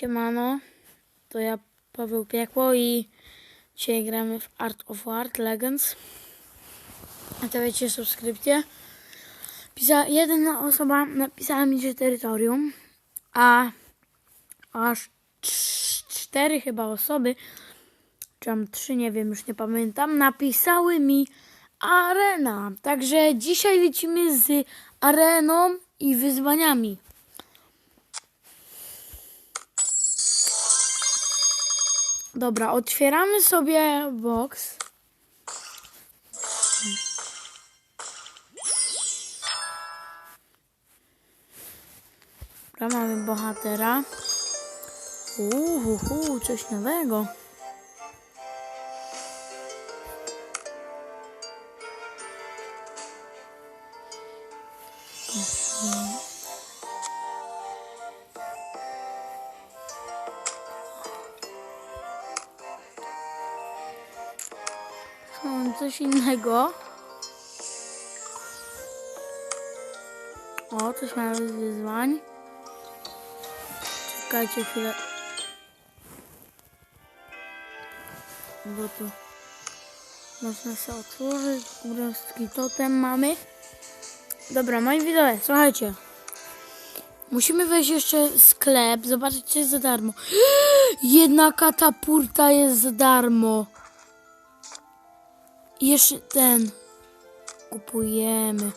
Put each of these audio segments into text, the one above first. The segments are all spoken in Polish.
Siemano, to ja Paweł Piekło i dzisiaj gramy w Art of Art Legends. Wiecie subskrypcję. Pisa, jedna osoba napisała mi, że terytorium, a aż cz- cztery chyba osoby, czy tam trzy, nie wiem, już nie pamiętam, napisały mi arena. Także dzisiaj lecimy z areną i wyzwaniami. Dobra, otwieramy sobie box. Dobra, mamy bohatera. Uhu, coś nowego. Coś innego. O, coś mamy z wyzwań. Czekajcie chwilę. Bo tu można sobie otworzyć. Górski totem mamy. Dobra, moi widzowie, słuchajcie. Musimy wejść jeszcze w sklep, zobaczyć co jest za darmo. Jedna katapulta jest za darmo. I jeszcze ten. Kupujemy.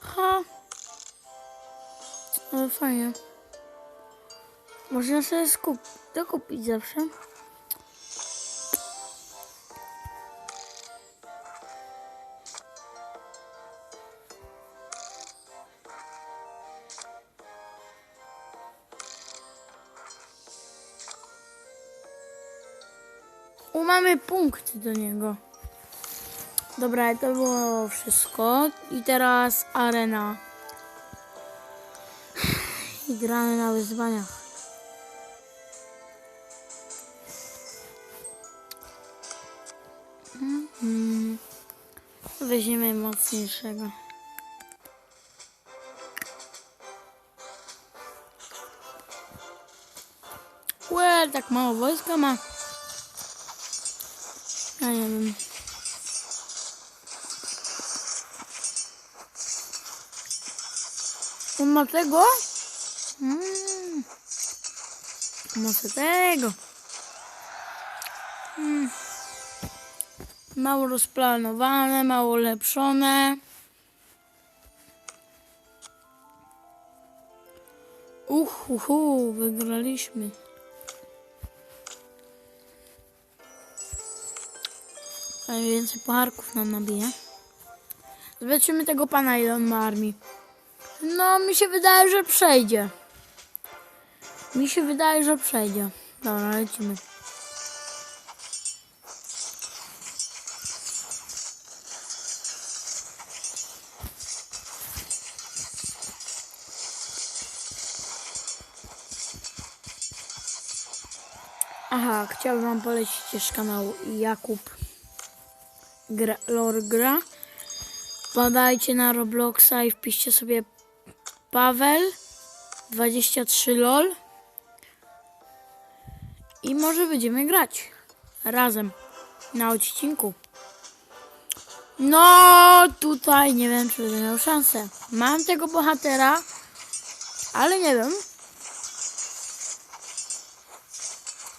Ha. Ale fajnie. Można sobie skup to kupić zawsze. U mamy punkt do niego. Dobra, to było wszystko. I teraz arena. I gramy na wyzwaniach. Mhm. Weźmiemy mocniejszego. Łe, tak mało wojska ma. Ja nie wiem. On ma tego? Mm. Może tego. Mm. Mało rozplanowane, mało ulepszone. Uch, uhu, wygraliśmy. Więcej pucharków nam nabije. Zobaczymy tego pana, ile on ma armii. No, mi się wydaje, że przejdzie. Mi się wydaje, że przejdzie. Dobra, lecimy. Aha, chciałbym wam polecić też kanał Jakub gra, Lor gra. Badajcie na Robloxa i wpiszcie sobie Paweł 23 lol i może będziemy grać razem na odcinku. No tutaj nie wiem czy będę miał szansę. Mam tego bohatera, ale nie wiem.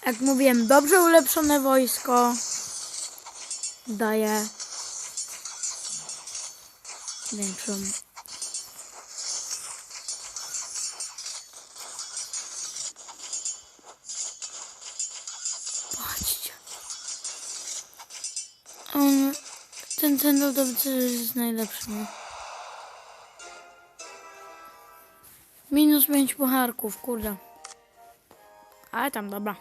Jak mówiłem, dobrze ulepszone wojsko daje większą Patrzcie. On, ten, ten dowódca jest najlepszy. Minus 5 pucharków, kurde. Ale tam, dobra.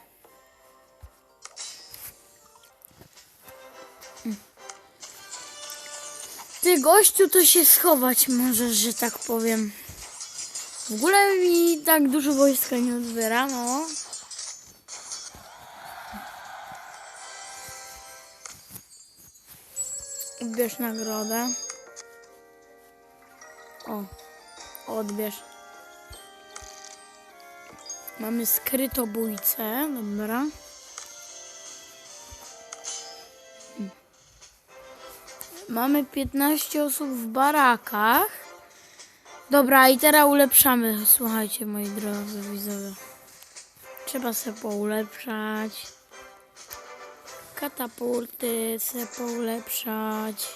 Ty gościu to się schować możesz, że tak powiem. W ogóle mi tak dużo wojska nie odbiera, no. Bierz nagrodę. O, odbierz. Mamy skrytobójcę, dobra. Mamy 15 osób w barakach. Dobra, i teraz ulepszamy. Słuchajcie, moi drodzy widzowie. Trzeba sobie poulepszać. Katapulty sobie poulepszać.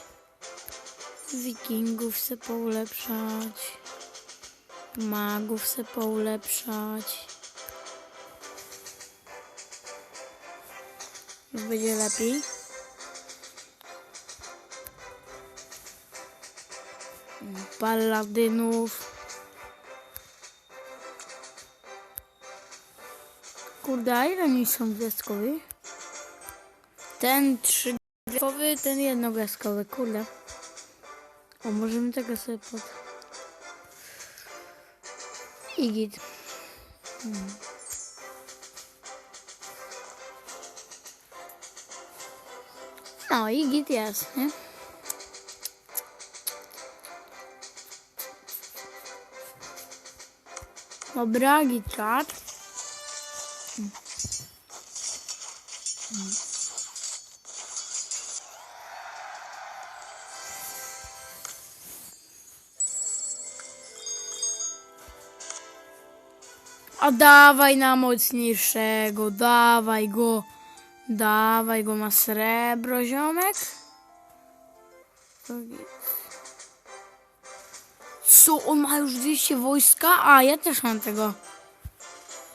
Wikingów se poulepszać. Magów se poulepszać. Już będzie lepiej. Paladynów. Kurde, a ile oni są gwiazdkowi? Ten trzygwiazdkowy, ten jednogwiazdkowy, kurde. O, możemy tego sobie pod... I git. Hmm. No i git jest, nie? Dobra, git czat. A dawaj na mocniejszego, dawaj go. Dawaj go na srebro, ziomek. Co, on ma już 200 wojska? A, ja też mam tego.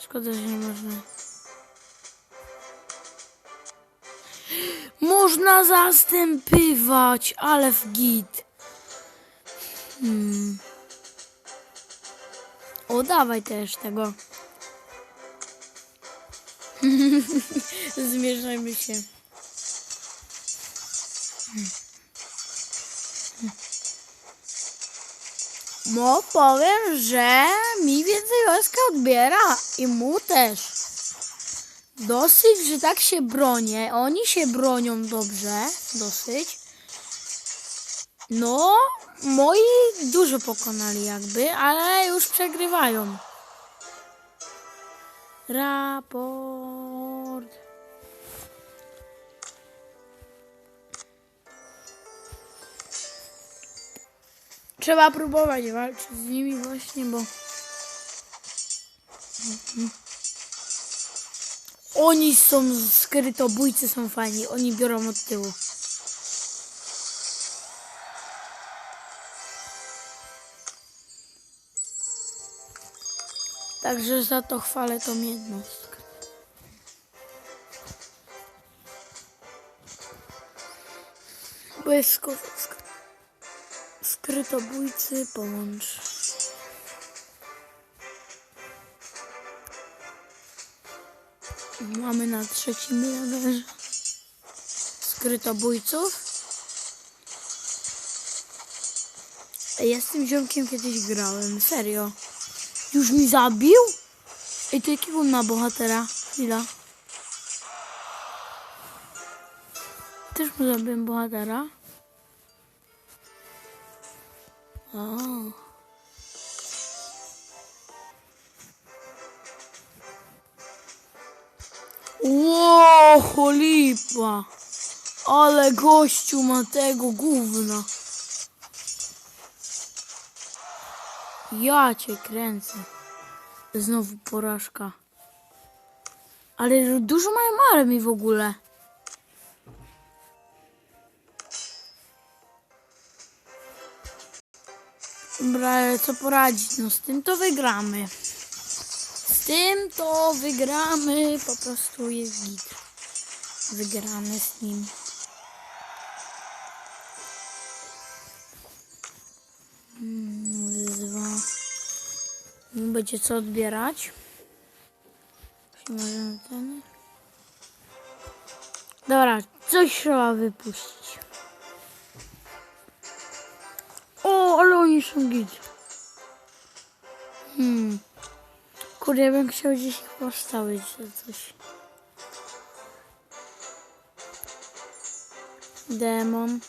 Szkoda, że nie można. Można zastępywać, ale w git. Hmm. O, dawaj też tego. Zmierzajmy się. No powiem, że mi więcej wojska odbiera i mu też. Dosyć, że tak się bronię. Oni się bronią dobrze. Dosyć. No, moi dużo pokonali jakby, ale już przegrywają. Raport. Trzeba próbować walczyć z nimi właśnie, bo... Oni są skrytobójcy, są fajni. Oni biorą od tyłu. Także za to chwalę tą jednostkę. Bo Skrytobójcy połącz. Mamy na trzecim levelze skrytobójców. Ja z tym ziomkiem kiedyś grałem, serio. Już mi zabił? Ej, to jakiego on ma bohatera? Chwila. Też mu zabiłem bohatera. O. Ło, cholipa. Ale gościu ma tego gówna. Ja cię kręcę. Znowu porażka. Ale dużo mają armii w ogóle. Dobra, ale co poradzić? No z tym to wygramy. Z tym to wygramy. Po prostu jest git. Wygramy z nim. Mm, Wyzwa. Będzie co odbierać. Ten. Dobra, coś trzeba wypuścić. O, ale oni są git. Hmm. Kurde, ja bym chciał gdzieś postawić, że coś. Demon.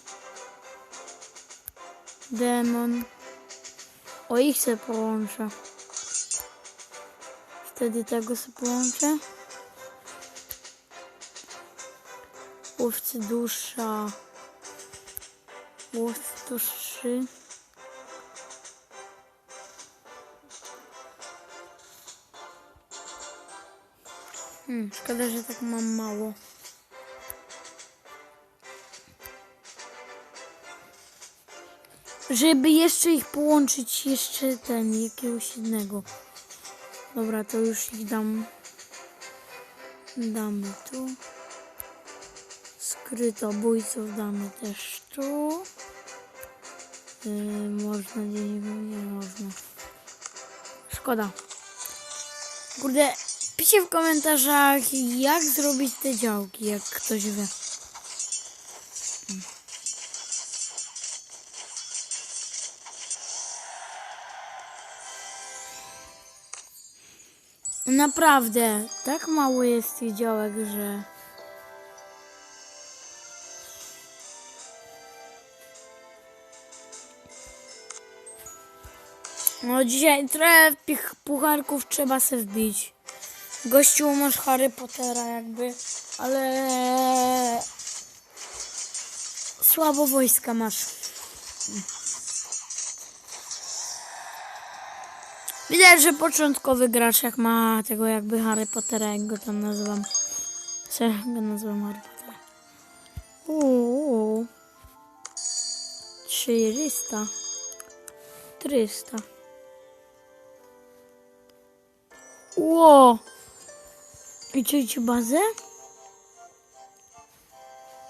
Demon. O, ich se połączę. Wtedy tego se połączę. Łowcy dusza. Łowcy duszy. Hmm, szkoda, że tak mam mało. Żeby jeszcze ich połączyć, jeszcze ten, jakiegoś innego. Dobra, to już ich dam. Damy tu. Skrytobójców damy też tu. Yy, można gdzieś, nie można. Szkoda. Kurde, piszcie w komentarzach, jak zrobić te działki, jak ktoś wie. Naprawdę, tak mało jest tych działek, że... No dzisiaj trochę pucharków trzeba se wbić. Gościu masz Harry Pottera jakby, ale słabo wojska masz. Widać, że początkowy gracz jak ma tego jakby Harry Pottera, jak go tam nazywam. Se go nazywam Harry Pottera. Uuu. 400. 300. Ło! I czujcie bazę?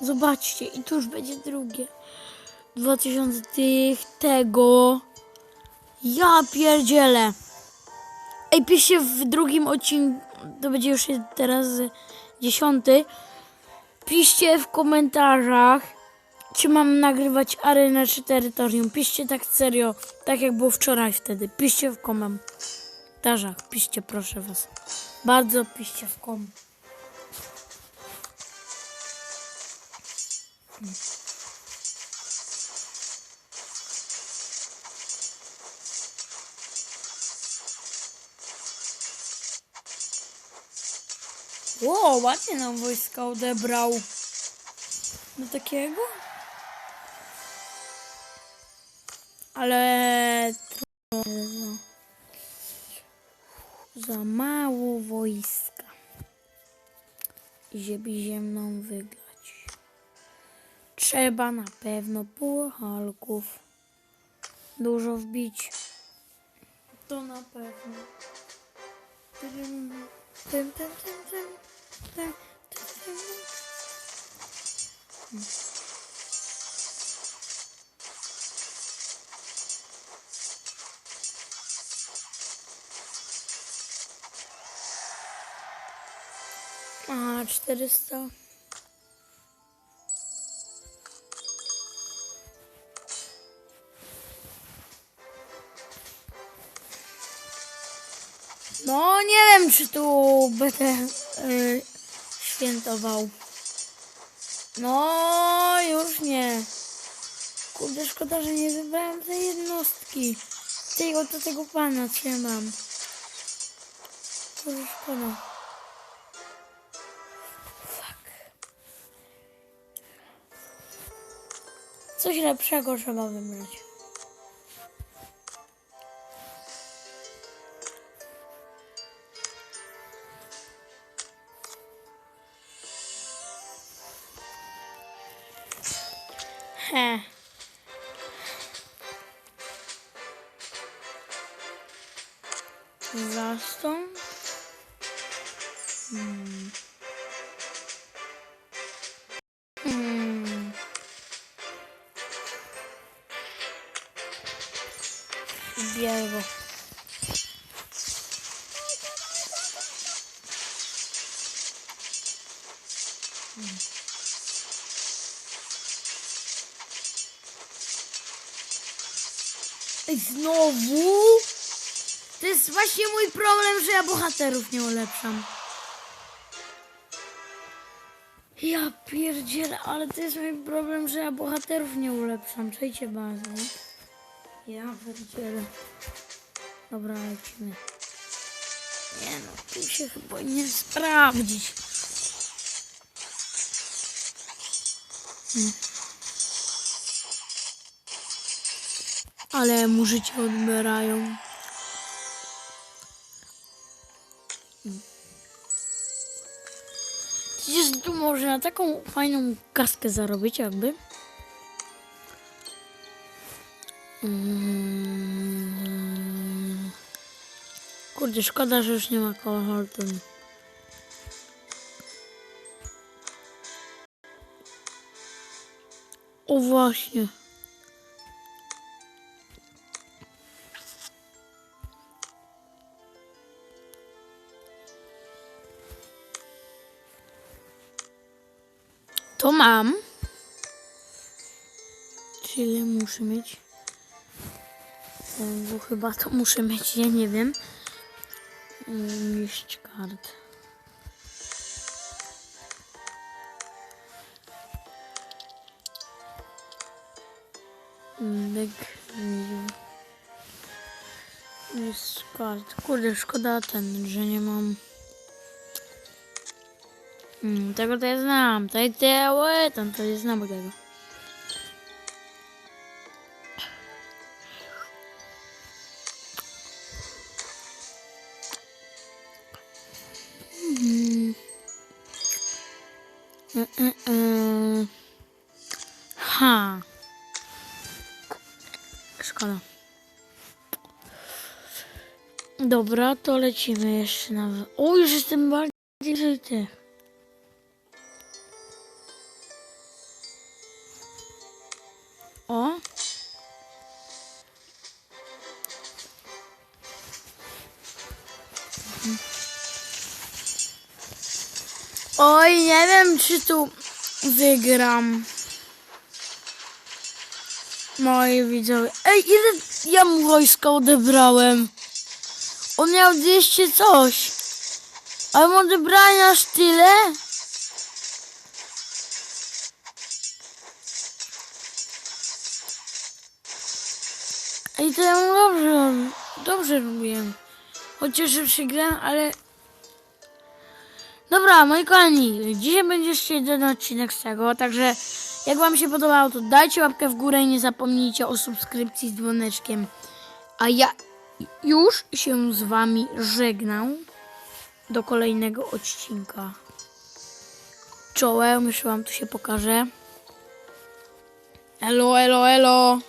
Zobaczcie, i tu już będzie drugie. 2000 tych, tego. Ja pierdzielę. Ej, piszcie w drugim odcinku, to będzie już teraz dziesiąty. Piszcie w komentarzach, czy mam nagrywać arenę czy terytorium. Piszcie tak serio, tak jak było wczoraj wtedy. Piszcie w komentarzach, piszcie proszę was. Bardzo piszcie w kom. Ło, ładnie nam wojska odebrał. Do takiego? Ale Żeby ziemną wygrać. Trzeba na pewno puchalków. Dużo wbić. To na pewno. A, 400. No, nie wiem, czy tu będę y, świętował. No, już nie. Kurde, szkoda, że nie wybrałem tej jednostki. Tego, to tego pana, co ja mam. Kurde, szkoda. Coś lepszego trzeba wybrać. He. Zastąp. Hmm. Znowu? To jest właśnie mój problem, że ja bohaterów nie ulepszam. Ja pierdzielę, ale to jest mój problem, że ja bohaterów nie ulepszam. Czejcie bazę. Ja pierdzielę. Dobra, lecimy. Nie no, tu się chyba nie sprawdzić. Hmm. Ale mu życie odbierają. Przecież tu można taką fajną kaskę zarobić jakby. Mm. Kurde, szkoda, że już nie ma koła. O właśnie. To mam. Czyli muszę mieć. Bo chyba to muszę mieć, ja nie wiem. Mieć kart. Big View. Jest kart. Kurde, szkoda ten, że nie mam. Mm, tego to ja znam. To jest te, tam to ja znam tego. Mhm. Mm, mm, mm. Ha. Szkoda. Dobra, to lecimy jeszcze na... O, już jestem bardziej żyty. O. Oj, nie wiem, czy tu wygram. Moi widzowie. Ej, ile ja mu wojska odebrałem? On miał 200 coś. A mu odebrałem aż tyle? Ej, to ja dobrze, dobrze robiłem. Chociaż przegrałem, ale... Dobra, moi kochani, dzisiaj będzie jeszcze jeden odcinek z tego, także jak wam się podobało, to dajcie łapkę w górę i nie zapomnijcie o subskrypcji z dzwoneczkiem. A ja już się z wami żegnam do kolejnego odcinka. Czołem, już wam tu się pokażę. Elo, elo, elo.